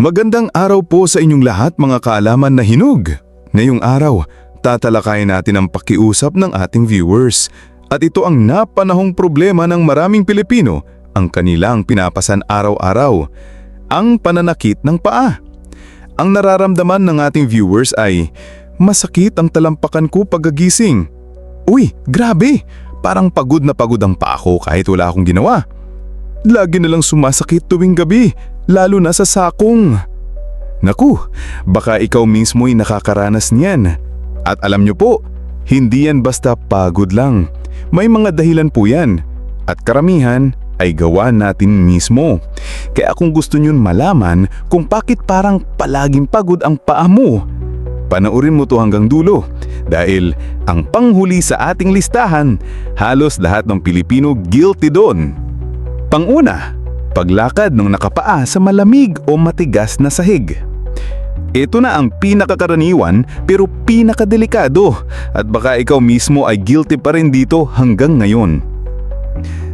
Magandang araw po sa inyong lahat mga kaalaman na hinog. Ngayong araw, tatalakayin natin ang pakiusap ng ating viewers. At ito ang napanahong problema ng maraming Pilipino, ang kanilang pinapasan araw-araw. Ang pananakit ng paa. Ang nararamdaman ng ating viewers ay, masakit ang talampakan ko pagagising. Uy, grabe! Parang pagod na pagod ang paa ko kahit wala akong ginawa. Lagi na lang sumasakit tuwing gabi, lalo na sa sakong. Naku, baka ikaw mismo'y nakakaranas niyan. At alam nyo po, hindi yan basta pagod lang. May mga dahilan po yan. At karamihan ay gawa natin mismo. Kaya kung gusto nyo malaman kung bakit parang palaging pagod ang paa mo, panoorin mo to hanggang dulo. Dahil ang panghuli sa ating listahan, halos lahat ng Pilipino guilty doon. Panguna, paglakad ng nakapaa sa malamig o matigas na sahig. Ito na ang pinakakaraniwan pero pinakadelikado at baka ikaw mismo ay guilty pa rin dito hanggang ngayon.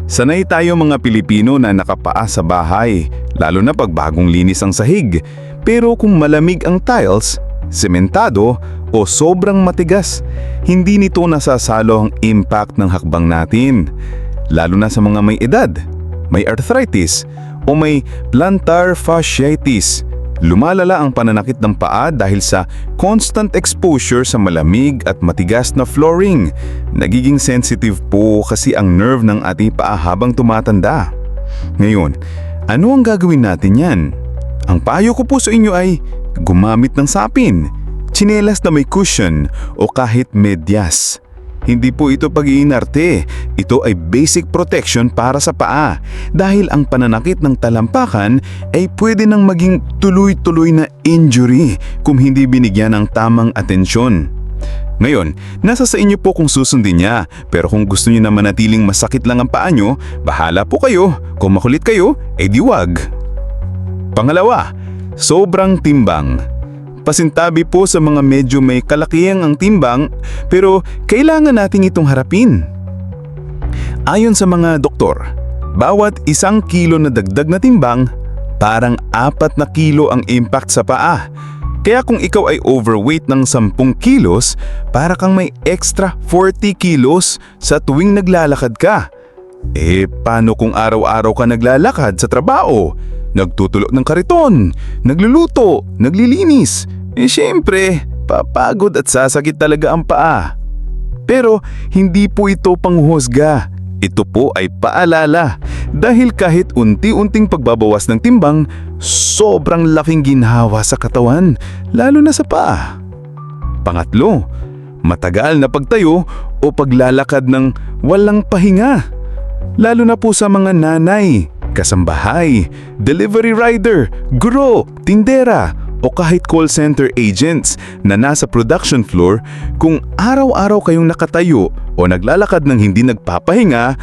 Sanay tayo mga Pilipino na nakapaa sa bahay, lalo na pag bagong linis ang sahig. Pero kung malamig ang tiles, sementado o sobrang matigas, hindi nito nasasalo ang impact ng hakbang natin. Lalo na sa mga may edad, may arthritis o may plantar fasciitis. Lumalala ang pananakit ng paa dahil sa constant exposure sa malamig at matigas na flooring. Nagiging sensitive po kasi ang nerve ng ating paa habang tumatanda. Ngayon, ano ang gagawin natin yan? Ang payo ko po sa inyo ay gumamit ng sapin, tsinelas na may cushion o kahit medyas. Hindi po ito pag-iinarte. Ito ay basic protection para sa paa dahil ang pananakit ng talampakan ay pwede nang maging tuloy-tuloy na injury kung hindi binigyan ng tamang atensyon. Ngayon, nasa sa inyo po kung susundin niya pero kung gusto niyo na manatiling masakit lang ang paa niyo, bahala po kayo. Kung makulit kayo, eh di wag. Pangalawa, sobrang timbang. Pasintabi po sa mga medyo may kalakihang ang timbang pero kailangan nating itong harapin. Ayon sa mga doktor, bawat isang kilo na dagdag na timbang, parang apat na kilo ang impact sa paa. Kaya kung ikaw ay overweight ng 10 kilos, para kang may extra 40 kilos sa tuwing naglalakad ka. Eh, paano kung araw-araw ka naglalakad sa trabaho? Nagtutulog ng kariton, nagluluto, naglilinis. Eh syempre, papagod at sasakit talaga ang paa. Pero hindi po ito panghuhusga. Ito po ay paalala dahil kahit unti-unting pagbabawas ng timbang, sobrang laking ginhawa sa katawan, lalo na sa paa. Pangatlo, matagal na pagtayo o paglalakad ng walang pahinga. Lalo na po sa mga nanay, kasambahay, delivery rider, guro, tindera, o kahit call center agents na nasa production floor, kung araw-araw kayong nakatayo o naglalakad ng hindi nagpapahinga,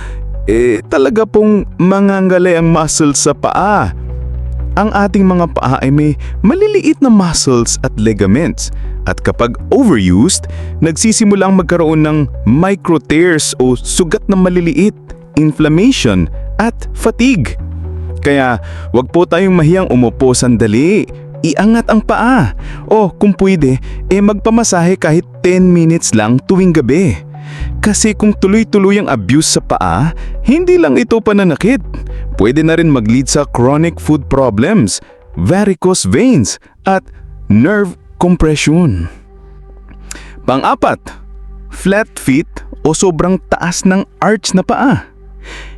eh talaga pong mangangalay ang muscles sa paa. Ang ating mga paa ay may maliliit na muscles at ligaments at kapag overused, nagsisimulang magkaroon ng micro tears o sugat na maliliit, inflammation at fatigue. Kaya wag po tayong mahiyang umupo sandali. Iangat ang paa. O kung pwede, eh magpamasahe kahit 10 minutes lang tuwing gabi. Kasi kung tuloy-tuloy ang abuse sa paa, hindi lang ito pananakit. Pwede na rin mag-lead sa chronic food problems, varicose veins, at nerve compression. Pang-apat, flat feet o sobrang taas ng arch na paa.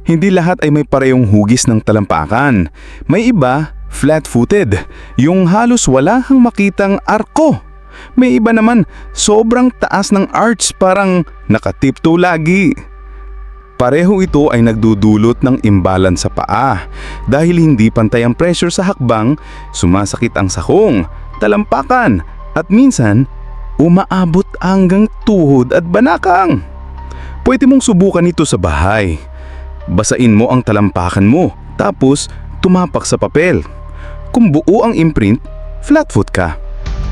Hindi lahat ay may parehong hugis ng talampakan. May iba, flat-footed, yung halos wala hang makitang arko. May iba naman, sobrang taas ng arch parang nakatipto lagi. Pareho ito ay nagdudulot ng imbalance sa paa. Dahil hindi pantay ang pressure sa hakbang, sumasakit ang sahong, talampakan, at minsan, umaabot hanggang tuhod at banakang. Pwede mong subukan ito sa bahay. Basain mo ang talampakan mo, tapos tumapak sa papel. Kung buo ang imprint, flat foot ka.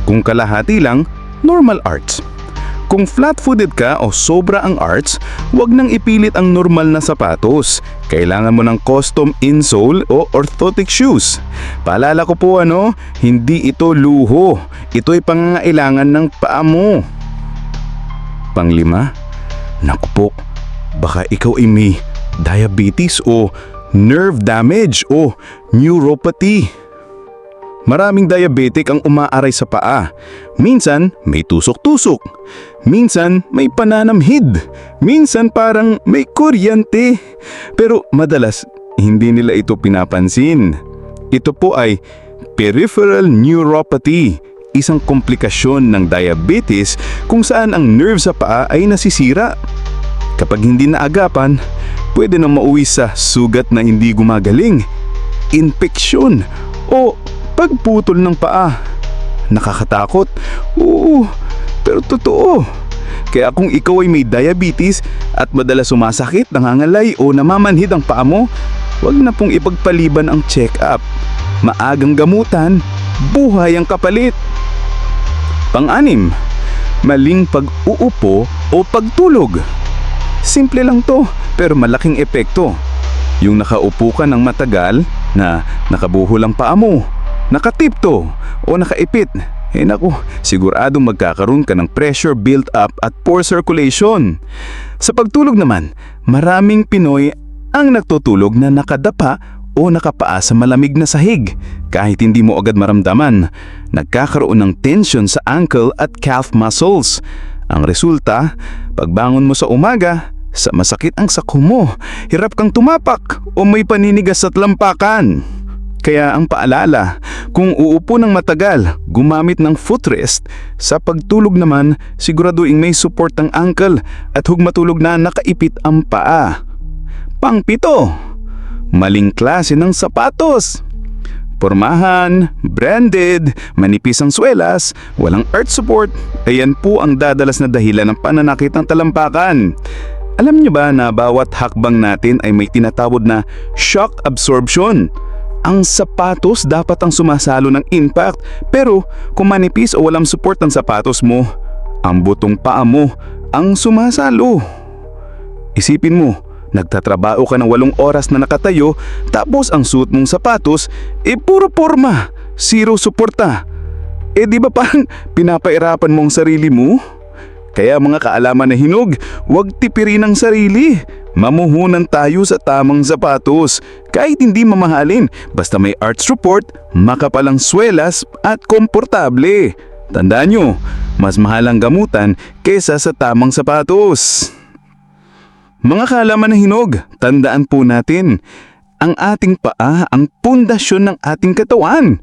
Kung kalahati lang, normal arch. Kung flat-footed ka o sobra ang arts, huwag nang ipilit ang normal na sapatos. Kailangan mo ng custom insole o orthotic shoes. Paalala ko po ano, hindi ito luho. Ito'y pangangailangan ng paa mo. Panglima, naku po, baka ikaw ay may diabetes o nerve damage o neuropathy. Maraming diabetic ang umaaray sa paa. Minsan may tusok-tusok. Minsan may pananamhid. Minsan parang may kuryente. Pero madalas hindi nila ito pinapansin. Ito po ay peripheral neuropathy, isang komplikasyon ng diabetes kung saan ang nerve sa paa ay nasisira. Kapag hindi naagapan, pwede nang mauwi sa sugat na hindi gumagaling, infeksyon o pagputol ng paa. Nakakatakot? Oo, pero totoo. Kaya kung ikaw ay may diabetes at madalas sumasakit, nangangalay o namamanhid ang paa mo, huwag na pong ipagpaliban ang check-up. Maagang gamutan, buhay ang kapalit. Pang-anim, maling pag-uupo o pagtulog. Simple lang to, pero malaking epekto. Yung nakaupo ka ng matagal na nakabuhol ang paa mo, nakatipto o nakaipit, eh naku, siguradong magkakaroon ka ng pressure build up at poor circulation. Sa pagtulog naman, maraming Pinoy ang nagtutulog na nakadapa o nakapaa sa malamig na sahig kahit hindi mo agad maramdaman. Nagkakaroon ng tension sa ankle at calf muscles. Ang resulta, pagbangon mo sa umaga, sa masakit ang sako mo, hirap kang tumapak o may paninigas at lampakan. Kaya ang paalala, kung uupo ng matagal, gumamit ng footrest. Sa pagtulog naman, siguraduhin may support ang ankle at huwag matulog na nakaipit ang paa. Pangpito, maling klase ng sapatos. Pormahan, branded, manipis ang swelas, walang earth support, ayan po ang dadalas na dahilan ng pananakit ng talampakan. Alam niyo ba na bawat hakbang natin ay may tinatawag na shock absorption? Ang sapatos dapat ang sumasalo ng impact pero kung manipis o walang support ang sapatos mo, ang butong paa mo ang sumasalo. Isipin mo, nagtatrabaho ka ng walong oras na nakatayo tapos ang suot mong sapatos e puro forma, zero suporta. Eh di ba parang pinapairapan mo ang sarili mo? Kaya mga kaalaman na hinog, huwag tipirin ang sarili. Mamuhunan tayo sa tamang sapatos. Kahit hindi mamahalin, basta may arts support, makapalang swelas at komportable. Tandaan nyo, mas mahal ang gamutan kesa sa tamang sapatos. Mga kaalaman na hinog, tandaan po natin, ang ating paa ang pundasyon ng ating katawan.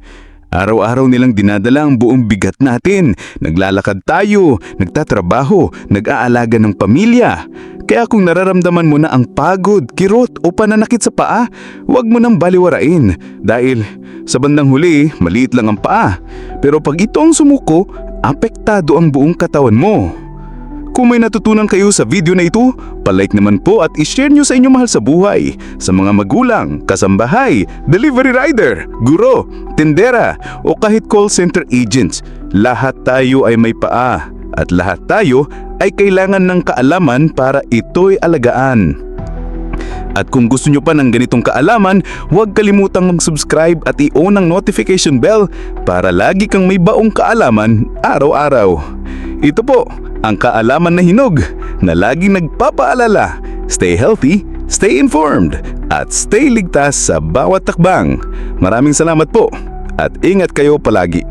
Araw-araw nilang dinadala ang buong bigat natin. Naglalakad tayo, nagtatrabaho, nag-aalaga ng pamilya. Kaya kung nararamdaman mo na ang pagod, kirot o pananakit sa paa, huwag mo nang baliwarain dahil sa bandang huli, maliit lang ang paa. Pero pag ito ang sumuko, apektado ang buong katawan mo. Kung may natutunan kayo sa video na ito, palike naman po at ishare nyo sa inyong mahal sa buhay, sa mga magulang, kasambahay, delivery rider, guro, tendera o kahit call center agents. Lahat tayo ay may paa at lahat tayo ay kailangan ng kaalaman para ito'y alagaan. At kung gusto nyo pa ng ganitong kaalaman, huwag kalimutang mag-subscribe at i-on ang notification bell para lagi kang may baong kaalaman araw-araw. Ito po ang kaalaman na hinog na laging nagpapaalala. Stay healthy, stay informed, at stay ligtas sa bawat takbang. Maraming salamat po at ingat kayo palagi.